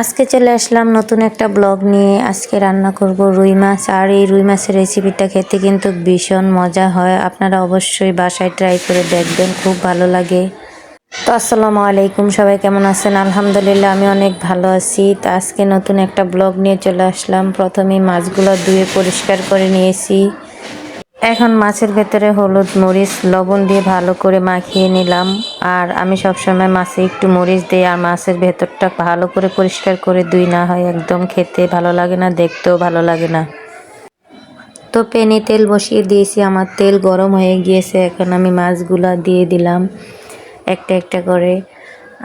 আজকে চলে আসলাম নতুন একটা ব্লগ নিয়ে। আজকে রান্না করব রুই মাছ। আর এই রুই মাছের রেসিপিটা খেতে কিন্তু ভীষণ মজা হয়। আপনারা অবশ্যই বাসায় ট্রাই করে দেখবেন, খুব ভালো লাগে। তো আসসালামু আলাইকুম, সবাই কেমন আছেন? আলহামদুলিল্লাহ, আমি অনেক ভালো আছি। তো আজকে নতুন একটা ব্লগ নিয়ে চলে আসলাম। প্রথমেই মাছগুলো ধুয়ে পরিষ্কার করে নিয়েছি। এখন মাছের ভেতরে হলুদ, মরিচ, লবণ দিয়ে ভালো করে মাখিয়ে নিলাম। আর আমি সবসময় মাছে একটু মরিচ দিই, আর মাছের ভেতরটা ভালো করে পরিষ্কার করে দুই না হয় একদম খেতে ভালো লাগে না, দেখতেও ভালো লাগে না। তো পেনে তেল বসিয়ে দিয়েছি, আমার তেল গরম হয়ে গিয়েছে, এখন আমি মাছগুলা দিয়ে দিলাম একটা একটা করে।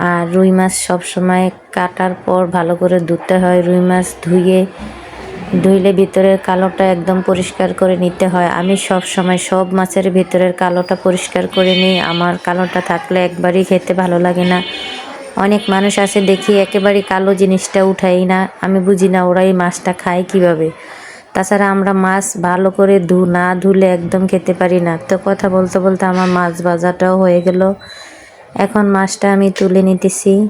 আর রুই মাছ সবসময় কাটার পর ভালো করে ধুতে হয়, রুই মাছ ধুয়ে ধুইলে ভিতরের কালোটা একদম পরিষ্কার করে নিতে হয়। আমি সব সময় সব মাছের ভিতরের কালোটা পরিষ্কার করে নিই। আমার কালোটা থাকলে একবারই খেতে ভালো লাগে না। অনেক মানুষ আছে দেখি একেবারে কালো জিনিসটা উঠাই না। আমি বুঝি না ওরা এই মাছটা খায় কীভাবে। তাছাড়া আমরা মাছ ভালো করে ধু, না ধুলে একদম খেতে পারি না। তো কথা বলতে বলতে আমার মাছ ভাজাটাও হয়ে গেল। এখন মাছটা আমি তুলে নিতেছি।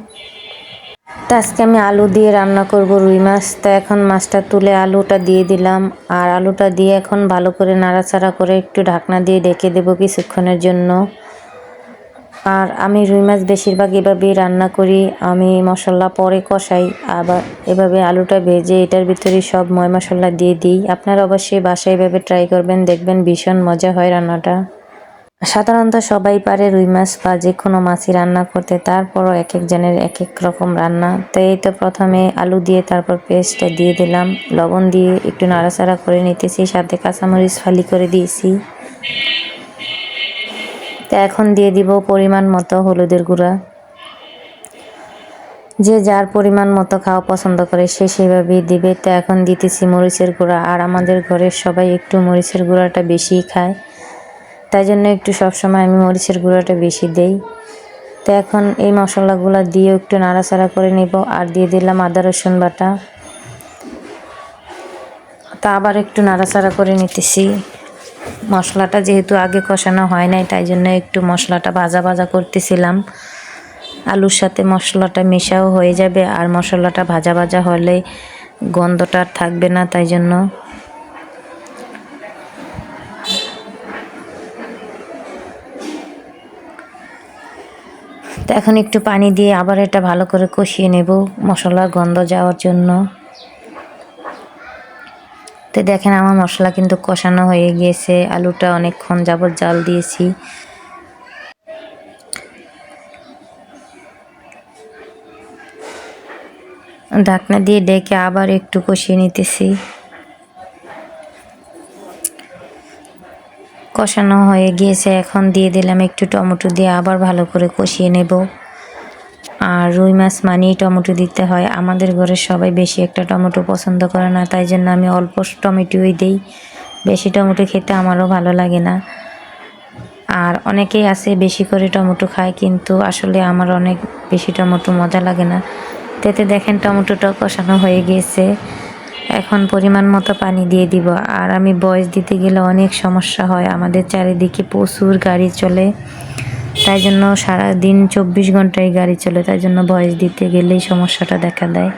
তো আজকে আমি আলু দিয়ে রান্না করব রুই মাছ। তো এখন মাছটা তুলে আলুটা দিয়ে দিলাম। আর আলুটা দিয়ে এখন ভালো করে নাড়াচাড়া করে একটু ঢাকনা দিয়ে ডেকে দেবো কিছুক্ষণের জন্য। আর আমি রুই মাছ বেশিরভাগ এভাবেই রান্না করি। আমি মশলা পরে কষাই, আবার এভাবে আলুটা ভেজে এটার ভিতরে সব ময় মশলা দিয়ে দিই। আপনারা অবশ্যই বাসায় এভাবে ট্রাই করবেন, দেখবেন ভীষণ মজা হয় রান্নাটা। সাধারণত সবাই পারে রুই মাছ বা যে কোনো মাছই রান্না করতে, তারপরও এক একজনের এক এক রকম রান্না। তো এই তো প্রথমে আলু দিয়ে, তারপর পেস্টটা দিয়ে দিলাম, লবণ দিয়ে একটু নাড়াচাড়া করে নিতেছি, সাথে কাঁচামরিচ ফালি করে দিয়েছি। তো এখন দিয়ে দিব পরিমাণ মতো হলুদের গুঁড়া। যে যার পরিমাণ মতো খাওয়া পছন্দ করে, সে সেভাবেই দিবে। তো এখন দিতেছি মরিচের গুঁড়া, আর আমাদের ঘরের সবাই একটু মরিচের গুঁড়াটা বেশিই খায়। তাই জন্য একটু সবসময় আমি মরিচের গুঁড়োটা বেশি দেই। তো এখন এই মশলাগুলো দিয়ে একটু নাড়াচাড়া করে নিব। আর দিয়ে দিলাম আদা, রসুন বাটা। তা আবার একটু নাড়াচাড়া করে নিতেছি। মশলাটা যেহেতু আগে কষানো হয় নাই, তাই জন্য একটু মশলাটা ভাজা ভাজা করতেছিলাম। আলুর সাথে মশলাটা মেশাও হয়ে যাবে। আর মশলাটা ভাজা ভাজা হলে গন্ধটা আর থাকবে না, তাই জন্য তো এখন একটু পানি দিয়ে আবার এটা ভালো করে কষিয়ে নেব মশলার গন্ধ যাওয়ার জন্য। তো দেখেন আমার মশলা কিন্তু কষানো হয়ে গিয়েছে, আলুটা অনেকক্ষণ যাবত জাল দিয়েছি। ঢাকনা দিয়ে ডেকে আবার একটু কষিয়ে নিতেছি। কষানো হয়ে গিয়েছে। এখন দিয়ে দিলাম একটু টমেটো দিয়ে আবার ভালো করে কষিয়ে নেব। আর রুই মাছ মানেই টমেটো দিতে হয়। আমাদের ঘরে সবাই বেশি একটা টমেটো পছন্দ করে না, তাই জন্য আমি অল্প টমেটোই দিই। বেশি টমেটো খেতে আমারও ভালো লাগে না। আর অনেকেই আছে বেশি করে টমেটো খায়, কিন্তু আসলে আমার অনেক বেশি টমেটো মজা লাগে না। তেতে দেখেন টমেটোটা কষানো হয়ে গিয়েছে। এখন পরিমাণ মতো পানি দিয়ে দিব। আর আমি বয়স দিতে গেলে অনেক সমস্যা হয়। আমাদের চারিদিকে প্রচুর গাড়ি চলে। তাই জন্য সারা দিন চব্বিশ ঘন্টায় গাড়ি চলে। তাই জন্য বয়স দিতে গেলেই সমস্যাটা দেখা দেয়।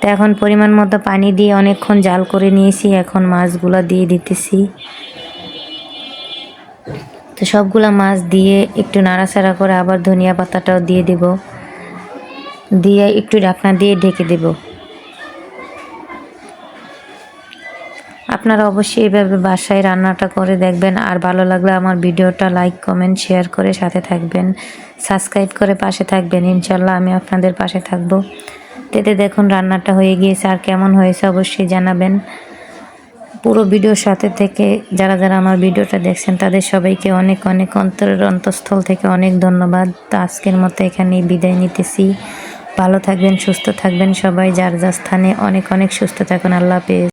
তো এখন পরিমাণ মতো পানি দিয়ে অনেকক্ষণ জাল করে নিয়েছি। এখন মাছগুলো দিয়ে দিতেছি। তো সবগুলা মাছ দিয়ে একটু নাড়াচাড়া করে আবার ধনিয়া পাতাটাও দিয়ে দিব। দিয়ে একটু ঢাকনা দিয়ে ঢেকে দেবো। আপনারা অবশ্যই এইভাবে বাসায় রান্নাটা করে দেখবেন। আর ভালো লাগলে আমার ভিডিওটা লাইক কমেন্ট শেয়ার করে সাথে থাকবেন। সাবস্ক্রাইব করে পাশে থাকবেন। ইনশাল্লাহ আমি আপনাদের পাশে থাকব। তেতে দেখুন রান্নাটা হয়ে গিয়েছে আর কেমন হয়েছে অবশ্যই জানাবেন। পুরো ভিডিওর সাথে থেকে যারা যারা আমার ভিডিওটা দেখছেন, তাদের সবাইকে অনেক অনেক অন্তরের অন্তঃস্থল থেকে অনেক ধন্যবাদ। তো আজকের মতো এখানেই বিদায় নিতেছি। ভালো থাকবেন, সুস্থ থাকবেন সবাই, যার যার স্থানে অনেক অনেক সুস্থ থাকুন। আল্লাহ হাফেজ।